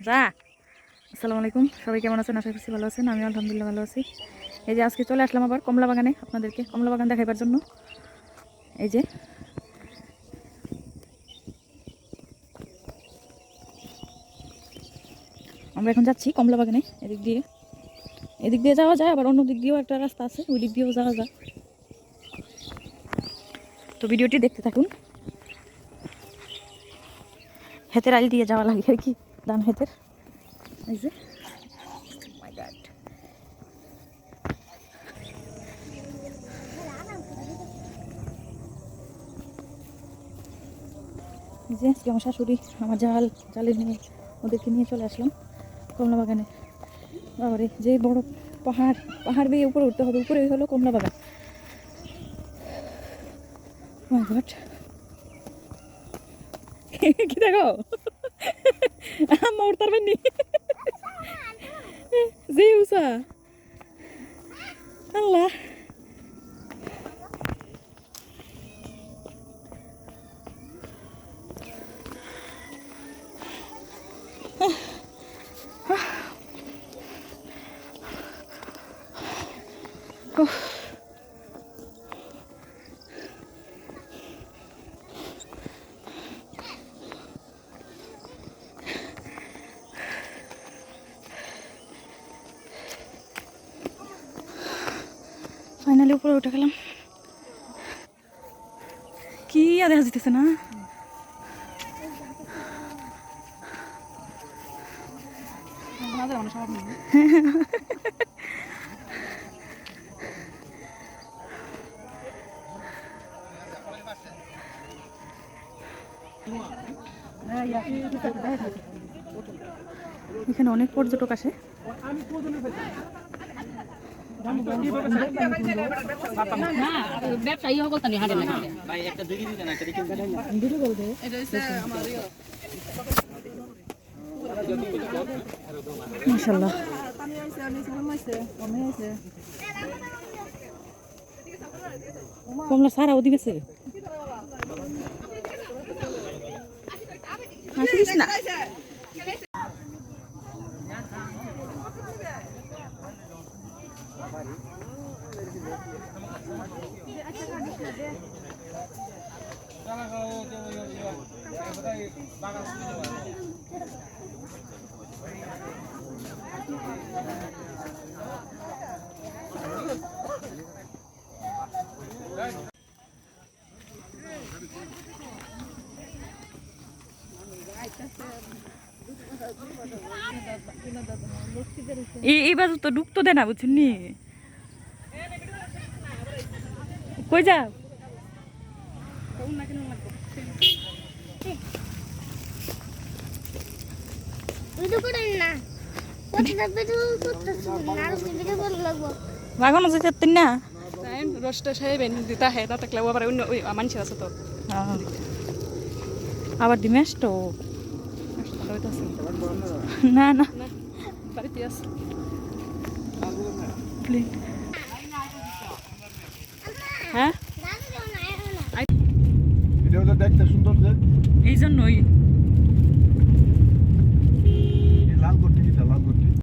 যা আসসালামু আলাইকুম। সবাই কেমন আছেন? আশা করছি ভালো আছেন। আমি আলহামদুলিল্লাহ ভালো আছি। এই যে আজকে চলে আসলাম আবার কমলা বাগানে আপনাদেরকে। কমলা বাগান দেখাইবার জন্য। এই যে। আমরা এখন যাচ্ছি কমলা বাগানে এদিক দিয়ে। এদিক দিয়ে যাওয়া যায়, আবার অন্য দিক দিয়েও একটা রাস্তা আছে, ওই দিক দিয়েও যাওয়া যায়। তো ভিডিওটি দেখতে থাকুন। হেতের আইল দিয়ে যাওয়া লাগে আর কি। দান হেতের। এই যে। মাই গড এই যে আজকে আমার শাশুড়ি আমার জাল জালে নিয়ে ওদেরকে নিয়ে চলে আসলাম কমলা বাগানে বাবারে যে বড় পাহাড় পাহাড় বেয়ে উপরে উঠতে হবে উপরে হলো কমলা বাগান মাই কি দেখো? আম্মা উঠতে পারবেন নি যে উষা ফাইনালি উপরে উঠে গেলাম। কি আর দেখা যেতেছে না? এখানে অনেক পর্যটক আসে। ব্যবসায়ী সকল তানি হাটে না মাশাল্লাহ কমলা সারা ওদি গেছে না এই এই বাজু তো ঢুকতো দে না বুঝছেন কই যাও ভিডিও করেন না। প্রতিটা ভিডিও করতেছি না আর ভিডিও করে লাগবো বাগানো যেতে না? Nein, রসটা সাহেব দিতা হে তা থাকলে আবার অন্য ওই মানুষ আছে তো। আবার দিমেশ তো না না। না বাড়িতে আছে। হ্যাঁ? এটা হলো দেখতে সুন্দর যে। এই জন্যই। লাল করতে লাল করতে